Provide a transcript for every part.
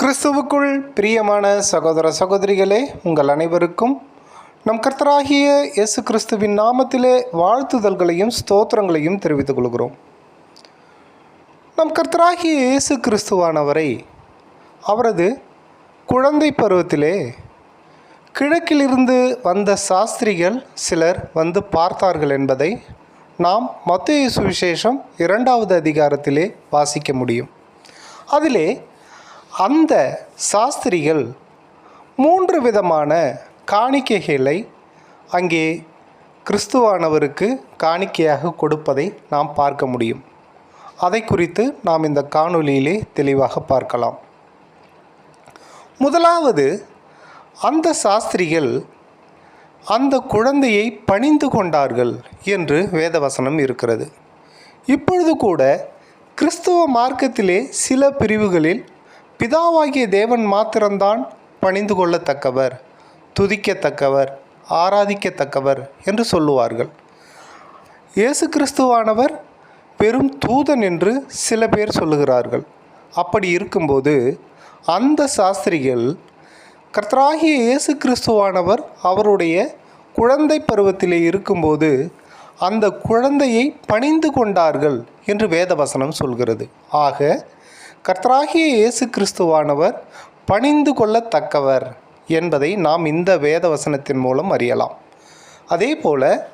கிறிஸ்துவுக்குள் பிரியமான சகோதர சகோதரிகளே உங்கள் அனைவருக்கும் நம் கர்த்தராகிய இயேசு கிறிஸ்துவின் நாமத்திலே வாழ்த்துதல்களையும் ஸ்தோத்திரங்களையும் தெரிவித்துக் கொள்கிறோம். நம் கர்த்தராகிய இயேசு கிறிஸ்துவானவரை அவரது குழந்தை பருவத்திலே கிழக்கிலிருந்து வந்த சாஸ்திரிகள் சிலர் வந்து பார்த்தார்கள் என்பதை நாம் மத்திய சுவிசேஷம் இரண்டாவது அதிகாரத்திலே வாசிக்க முடியும். அதிலே அந்த சாஸ்திரிகள் மூன்று விதமான காணிக்கைகளை அங்கே கிறிஸ்துவானவருக்கு காணிக்கையாக கொடுப்பதை நாம் பார்க்க முடியும். அதை குறித்து நாம் இந்த காணொலியிலே தெளிவாக பார்க்கலாம். முதலாவது அந்த சாஸ்திரிகள் அந்த குழந்தையை பணிந்து கொண்டார்கள் என்று வேதவசனம் இருக்கிறது. இப்பொழுது கூட கிறிஸ்துவ மார்க்கத்திலே சில பிரிவுகளில் பிதாவாகிய தேவன் மாத்திரம்தான் பணிந்து கொள்ளத்தக்கவர் துதிக்கத்தக்கவர் ஆராதிக்கத்தக்கவர் என்று சொல்லுவார்கள். இயேசு கிறிஸ்துவானவர் பெரும் தூதன் என்று சில பேர் சொல்லுகிறார்கள். அப்படி இருக்கும்போது அந்த சாஸ்திரிகள் கர்த்தராகிய இயேசு கிறிஸ்துவானவர் அவருடைய குழந்தை பருவத்திலே இருக்கும்போது அந்த குழந்தையை பணிந்து கொண்டார்கள் என்று வேதவசனம் சொல்கிறது. ஆக கர்த்தராகிய இயேசு கிறிஸ்துவானவர் பணிந்து கொள்ளத்தக்கவர் என்பதை நாம் இந்த வேத வசனத்தின் மூலம் அறியலாம். அதே போல்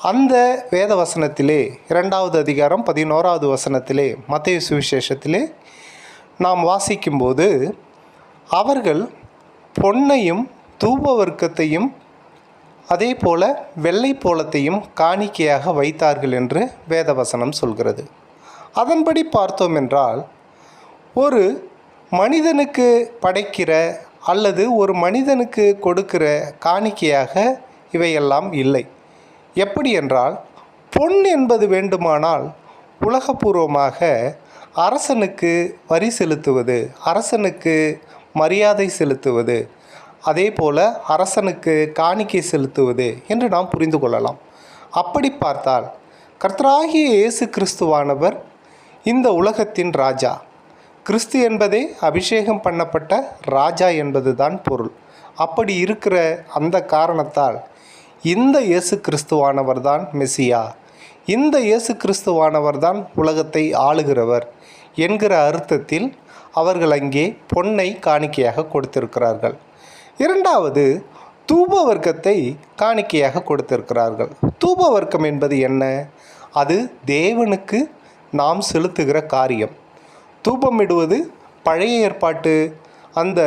அந்த வேதவசனத்திலே இரண்டாவது அதிகாரம் பதினோராவது வசனத்திலே மத்திய சுவிசேஷத்திலே நாம் வாசிக்கும்போது அவர்கள் பொன்னையும் தூப வர்க்கத்தையும் அதே போல வெள்ளை போலத்தையும் காணிக்கையாக வைத்தார்கள் என்று வேதவசனம் சொல்கிறது. அதன்படி பார்த்தோம் என்றால் ஒரு மனிதனுக்கு படைக்கிற அல்லது ஒரு மனிதனுக்கு கொடுக்கிற காணிக்கையாக இவையெல்லாம் இல்லை. எப்படி என்றால் பொன் என்பது வேண்டுமானால் உலகபூர்வமாக அரசனுக்கு வரி செலுத்துவது அரசனுக்கு மரியாதை செலுத்துவது அதே போல் அரசனுக்கு காணிக்கை செலுத்துவது என்று நாம் புரிந்து கொள்ளலாம். அப்படி பார்த்தால் கர்த்தராகிய இயேசு கிறிஸ்துவானவர் இந்த உலகத்தின் ராஜா. கிறிஸ்து என்பதே அபிஷேகம் பண்ணப்பட்ட ராஜா என்பதுதான் பொருள். அப்படி இருக்கிற அந்த காரணத்தால் இந்த இயேசு கிறிஸ்துவானவர் தான் மெசியா. இந்த இயேசு கிறிஸ்துவானவர் தான் உலகத்தை ஆளுகிறவர் என்கிற அர்த்தத்தில் அவர்கள் அங்கே பொன்னை காணிக்கையாக கொடுத்திருக்கிறார்கள். இரண்டாவது தூப வர்க்கத்தை காணிக்கையாக கொடுத்திருக்கிறார்கள். தூப வர்க்கம் என்பது என்ன? அது தேவனுக்கு நாம் செலுத்துகிற காரியம். தூபமிடுவது பழைய ஏற்பாட்டு. அந்த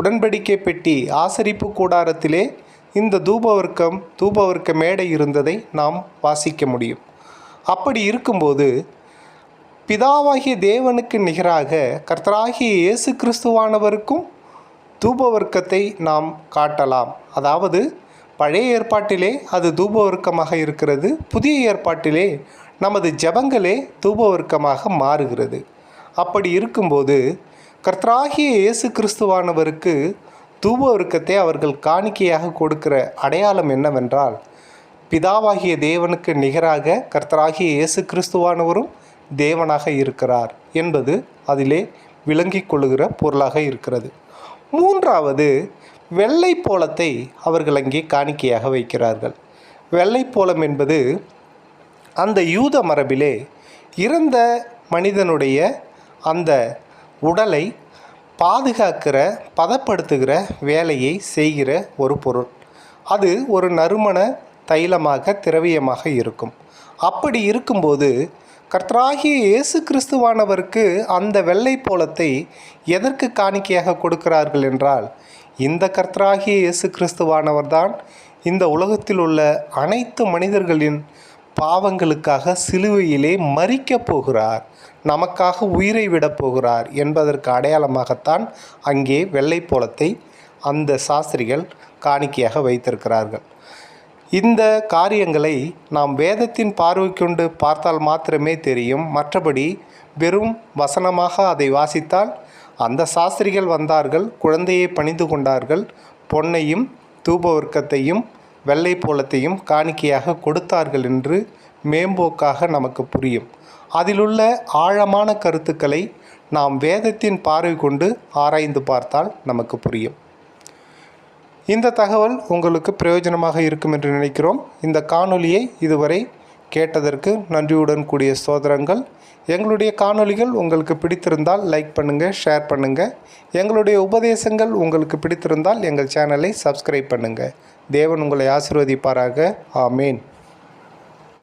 உடன்படிக்கை பெட்டி ஆசரிப்பு கூடாரத்திலே இந்த தூபவர்க்கம் தூபவர்க்க மேடை இருந்ததை நாம் வாசிக்க முடியும். அப்படி இருக்கும்போது பிதாவாகிய தேவனுக்கு நிகராக கர்த்தராகிய இயேசு கிறிஸ்துவானவருக்கும் தூபவர்க்கத்தை நாம் காட்டலாம். அதாவது பழைய ஏற்பாட்டிலே அது தூபவர்க்கமாக இருக்கிறது புதிய ஏற்பாட்டிலே நமது ஜபங்களே தூபவர்க்கமாக மாறுகிறது. அப்படி இருக்கும்போது கர்த்தராகிய இயேசு கிறிஸ்துவானவருக்கு தூபவர்க்கத்தை அவர்கள் காணிக்கையாக கொடுக்கிற அடையாளம் என்னவென்றால் பிதாவாகிய தேவனுக்கு நிகராக கர்த்தராகிய இயேசு கிறிஸ்துவானவரும் தேவனாக இருக்கிறார் என்பது அதிலே விளங்கிக் கொள்ளுகிற பொருளாக இருக்கிறது. மூன்றாவது வெள்ளை போலத்தை அவர்கள் அங்கே காணிக்கையாக வைக்கிறார்கள். வெள்ளை போலம் என்பது அந்த யூத மரபிலே இறந்த மனிதனுடைய அந்த உடலை பாதுகாக்கிற பதப்படுத்துகிற வேலையை செய்கிற ஒரு பொருள். அது ஒரு நறுமண தைலமாக திரவியமாக இருக்கும். அப்படி இருக்கும்போது கர்த்தராகிய இயேசு கிறிஸ்துவானவருக்கு அந்த வெள்ளை போலத்தை எதற்கு காணிக்கையாக கொடுக்கிறார்கள் என்றால் இந்த கர்த்தராகிய இயேசு கிறிஸ்துவானவர் தான் இந்த உலகத்தில் உள்ள அனைத்து மனிதர்களின் பாவங்களுக்காக சிலுவையிலே மறிக்கப் போகிறார். நமக்காக உயிரை விடப் போகிறார் என்பதற்கு அடையாளமாகத்தான் அங்கே வெள்ளை போலத்தை அந்த சாஸ்திரிகள் காணிக்கையாக வைத்திருக்கிறார்கள். இந்த காரியங்களை நாம் வேதத்தின் பார்வை கொண்டு பார்த்தால் மாத்திரமே தெரியும். மற்றபடி வெறும் வசனமாக அதை வாசித்தால் அந்த சாஸ்திரிகள் வந்தார்கள் குழந்தையை பணிந்து கொண்டார்கள் பொன்னையும் தூபவர்க்கத்தையும் வெள்ளை போலத்தையும் காணிக்கையாக கொடுத்தார்கள் என்று மேம்போக்காக நமக்கு புரியும். அதிலுள்ள ஆழமான கருத்துக்களை நாம் வேதத்தின் பார்வை கொண்டு ஆராய்ந்து பார்த்தால் நமக்கு புரியும். இந்த தகவல் உங்களுக்கு பிரயோஜனமாக இருக்கும் என்று நினைக்கிறோம். இந்த காணொலியை இதுவரை கேட்டதற்கு நன்றியுடன் கூடிய சோதரங்கள். எங்களுடைய காணொளிகள் உங்களுக்கு பிடித்திருந்தால் லைக் பண்ணுங்கள் ஷேர் பண்ணுங்கள் எங்களுடைய உபதேசங்கள் உங்களுக்கு பிடித்திருந்தால் எங்கள் சேனலை சப்ஸ்கிரைப் பண்ணுங்கள் தேவன் உங்களை ஆசிர்வதிப்பாராக. ஆமேன்.